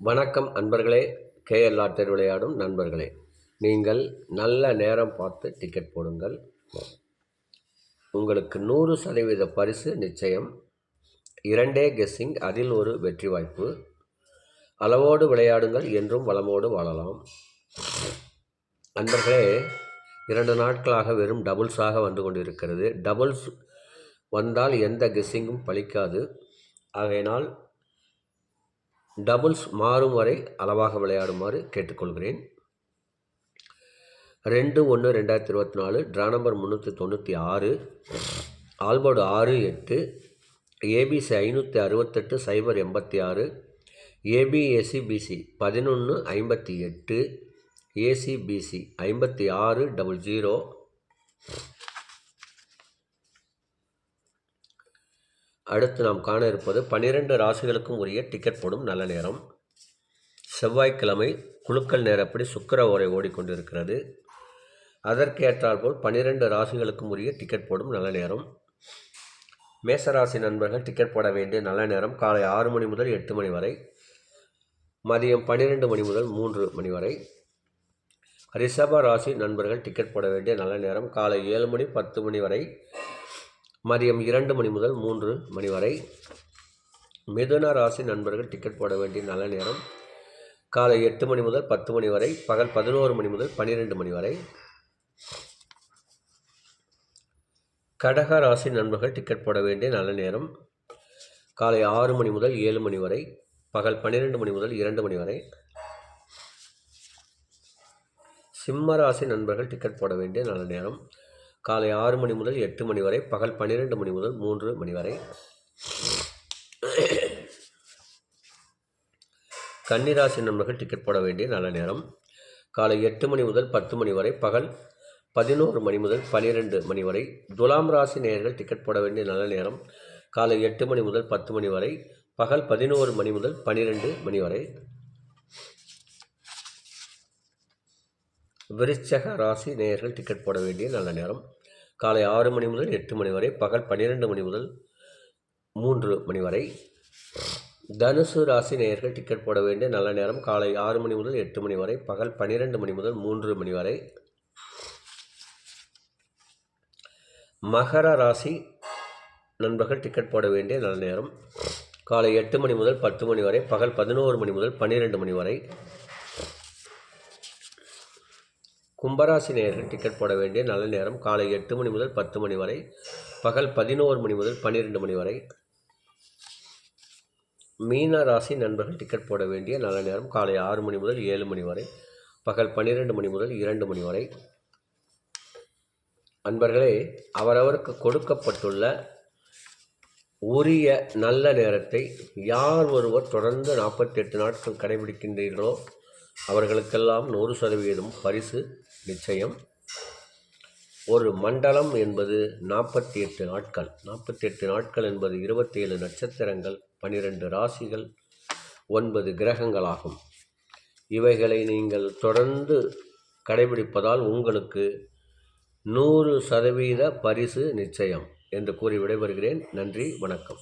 வணக்கம் அன்பர்களே KL order விளையாடும் நண்பர்களே நீங்கள் நல்ல நேரம் பார்த்து டிக்கெட் போடுங்கள். உங்களுக்கு நூறு சதவீத பரிசு நிச்சயம். இரண்டே கெஸ்ஸிங் அதில் ஒரு வெற்றி வாய்ப்பு. அளவோடு விளையாடுங்கள் என்றும் வளமோடு வாழலாம். அன்பர்களே இரண்டு நாட்களாக வெறும் டபுள்ஸாக வந்து கொண்டிருக்கிறது. டபுள்ஸ் வந்தால் எந்த கெஸ்ஸிங்கும் பலிக்காது. ஆகையினால் டபுள்ஸ் மாறும் வரை அளவாக விளையாடுமாறு கேட்டுக்கொள்கிறேன். ரெண்டு ஒன்று ரெண்டாயிரத்தி இருபத்தி நாலு ட்ரா நம்பர் முந்நூற்றி தொண்ணூற்றி ஆறு ஆல்போர்டு ஆறு எட்டு ஏபிசி ஐநூற்றி அறுபத்தெட்டு சைபர் எண்பத்தி ஆறு ஏபிஎஸ்சிபிசி பதினொன்று ஐம்பத்தி எட்டு ஏசிபிசி ஐம்பத்தி ஆறு டபுள் ஜீரோ அடுத்து நாம் காண இருப்பது பன்னிரெண்டு ராசிகளுக்கும் உரிய டிக்கெட் போடும் நல்ல நேரம். செவ்வாய்க்கிழமை குழுக்கள் நேரப்படி சுக்கர ஓரை ஓடிக்கொண்டிருக்கிறது. அதற்கேற்றாற்போல் பன்னிரெண்டு ராசிகளுக்கும் உரிய டிக்கெட் போடும் நல்ல நேரம். மேசராசி நண்பர்கள் டிக்கெட் போட வேண்டிய நல்ல நேரம் காலை ஆறு மணி முதல் எட்டு மணி வரை. மதியம் பன்னிரெண்டு மணி முதல் மூன்று மணி வரை. ரிஷப ராசி நண்பர்கள் டிக்கெட் போட வேண்டிய நல்ல நேரம் காலை ஏழு மணி பத்து மணி வரை. மதியம் இரண்டு மணி முதல் மூன்று மணி வரை மிதுன ராசி நண்பர்கள் டிக்கெட் போட வேண்டிய நல்ல நேரம். காலை எட்டு மணி முதல் பத்து மணி வரை பகல் பதினோரு மணி முதல் பன்னிரெண்டு மணி வரை. கடக ராசி நண்பர்கள் டிக்கெட் போட வேண்டிய நல்ல நேரம். காலை ஆறு மணி முதல் ஏழு மணி வரை பகல் பன்னிரெண்டு மணி முதல் இரண்டு மணி வரை. சிம்ம ராசி நண்பர்கள் டிக்கெட் போட வேண்டிய நல்ல நேரம். காலை ஆறு மணி முதல் எட்டு மணி வரை பகல் பன்னிரெண்டு மணி முதல் மூன்று மணி வரை. கன்னிராசி நண்பர்கள் டிக்கெட் போட வேண்டிய நல்ல நேரம். காலை எட்டு மணி முதல் பத்து மணி வரை பகல் பதினோரு மணி முதல் பன்னிரெண்டு மணி வரை துலாம் ராசி நேயர்கள் டிக்கெட் போட வேண்டிய நல்ல நேரம். காலை எட்டு மணி முதல் பத்து மணி வரை பகல் பதினோரு மணி முதல் பன்னிரெண்டு மணி வரை. விருச்சக ராசி நேயர்கள் டிக்கெட் போட வேண்டிய நல்ல நேரம். காலை ஆறு மணி முதல் எட்டு மணி வரை பகல் பன்னிரெண்டு மணி முதல் மூன்று மணி வரை. தனுசு ராசி நேயர்கள் டிக்கெட் போட வேண்டிய நல்ல நேரம் காலை ஆறு மணி முதல் எட்டு மணி வரை பகல் பன்னிரெண்டு மணி முதல் மூன்று மணி வரை. மகர ராசி நண்பர்கள் டிக்கெட் போட வேண்டிய நல்ல நேரம் காலை எட்டு மணி முதல் பத்து மணி வரை பகல் பதினோரு மணி முதல் பன்னிரெண்டு மணி வரை. கும்பராசி நேயர்கள் டிக்கெட் போட வேண்டிய நல்ல நேரம் காலை எட்டு மணி முதல் பத்து மணி வரை பகல் பதினோரு மணி முதல் பன்னிரெண்டு மணி வரை. மீன ராசி நண்பர்கள் டிக்கெட் போட வேண்டிய நல்ல நேரம் காலை ஆறு மணி முதல் ஏழு மணி வரை பகல் பன்னிரெண்டு மணி முதல் இரண்டு மணி வரை. அன்பர்களே அவரவருக்கு கொடுக்கப்பட்டுள்ள உரிய நல்ல நேரத்தை யார் ஒருவர் தொடர்ந்து நாற்பத்தி எட்டு நாட்கள் கடைபிடிக்கின்றீர்களோ அவர்களுக்கெல்லாம் நூறு சதவீதம் பரிசு நிச்சயம். ஒரு மண்டலம் என்பது நாற்பத்தி எட்டு நாட்கள். நாற்பத்தி எட்டு நாட்கள் என்பது இருபத்தேழு நட்சத்திரங்கள் பனிரெண்டு ராசிகள் ஒன்பது கிரகங்களாகும். இவைகளை நீங்கள் தொடர்ந்து கடைபிடிப்பதால் உங்களுக்கு நூறு சதவீத பரிசு நிச்சயம் என்று கூறி விடைபெறுகிறேன். நன்றி வணக்கம்.